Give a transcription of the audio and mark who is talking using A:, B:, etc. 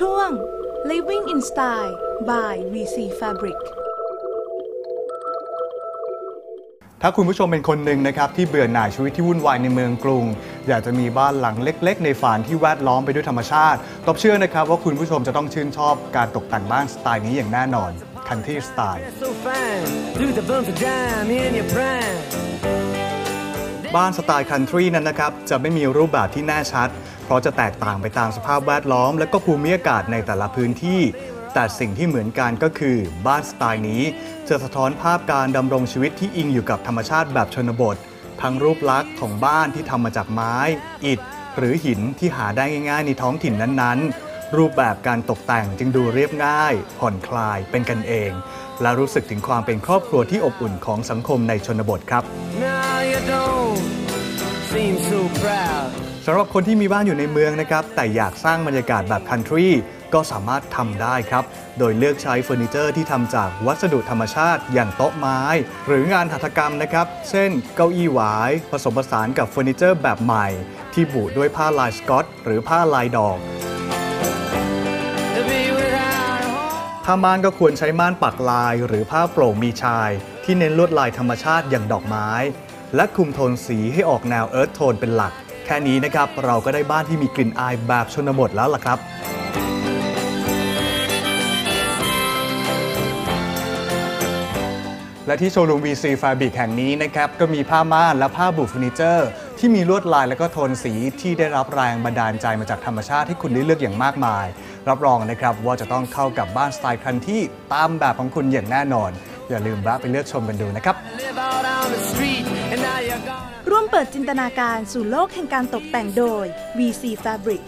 A: ช่วง Living in Style by VC Fabric
B: ถ้าคุณผู้ชมเป็นคนหนึ่งนะครับ ที่เบื่อหน่ายชีวิตที่วุ่นวายในเมืองกรุง อยากจะมีบ้านหลังเล็ก ๆ ในฝันที่แวดล้อมไปด้วยธรรมชาติตบเชื่อนะครับว่าคุณผู้ชมจะต้องชื่นชอบการตกแต่งบ้านสไตล์นี้อย่างแน่นอน Country Style
C: So fine, do the bump
B: บ้านสไตล์คันทรีนั้นนะครับจะไม่มีรูปแบบที่แน่ชัด เพราะจะแตกต่างไปตามสภาพแวดล้อม และก็ภูมิอากาศในแต่ละพื้นที่ แต่สิ่งที่เหมือนกันก็คือบ้านสไตล์นี้ จะสะท้อนภาพการดำรงชีวิตที่อิงอยู่กับธรรมชาติแบบชนบท ทั้งรูปลักษณ์ของบ้านที่ทำมาจากไม้ อิฐ หรือหินที่หาได้ง่าย ๆ ในท้องถิ่นนั้นๆ รูปแบบการตกแต่งจึงดูเรียบง่าย ผ่อนคลายเป็นกันเอง และรู้สึกถึงความเป็นครอบครัวที่อบอุ่นของสังคมในชนบทครับ
C: Now you don't seem so proud.
B: สำหรับคนที่มีบ้านอยู่ในเมืองนะครับ แต่อยากสร้างบรรยากาศแบบคันทรีก็สามารถทำได้ครับ โดยเลือกใช้เฟอร์นิเจอร์ที่ทำจากวัสดุธรรมชาติอย่างโต๊ะไม้ หรืองานหัตถกรรมนะครับ เช่นเก้าอี้หวาย ผสมผสานกับเฟอร์นิเจอร์แบบใหม่ ที่บุด้วยผ้าลายสกอต หรือผ้าลายดอก
C: To be without a home.
B: ผ้าม่านก็ควรใช้ม่านปักลาย หรือผ้าโปร่งมีชาย ที่เน้นลวดลายธรรมชาติอย่างดอกไม้ และคุมโทนสีให้ออกแนวเอิร์ธโทนเป็นหลัก แค่นี้นะครับ เราก็ได้บ้านที่มีกลิ่นอายแบบชนบทแล้วล่ะครับและที่โชว์รูม VC Fabric แห่งนี้นะครับ ก็มีผ้าม่านและผ้าบุเฟอร์นิเจอร์ ที่มีลวดลายและก็โทนสีที่ได้รับแรงบันดาลใจมาจากธรรมชาติที่คุณได้เลือกอย่างมากมาย รับรองนะครับว่าจะต้องเข้ากับบ้านสไตล์คันที่ตามแบบของคุณอย่างแน่นอน อย่าลืมแวะไปเลือกชมกันดูนะครับ
A: ร่วมเปิดจินตนาการสู่โลกแห่งการตกแต่งโดย VC Fabric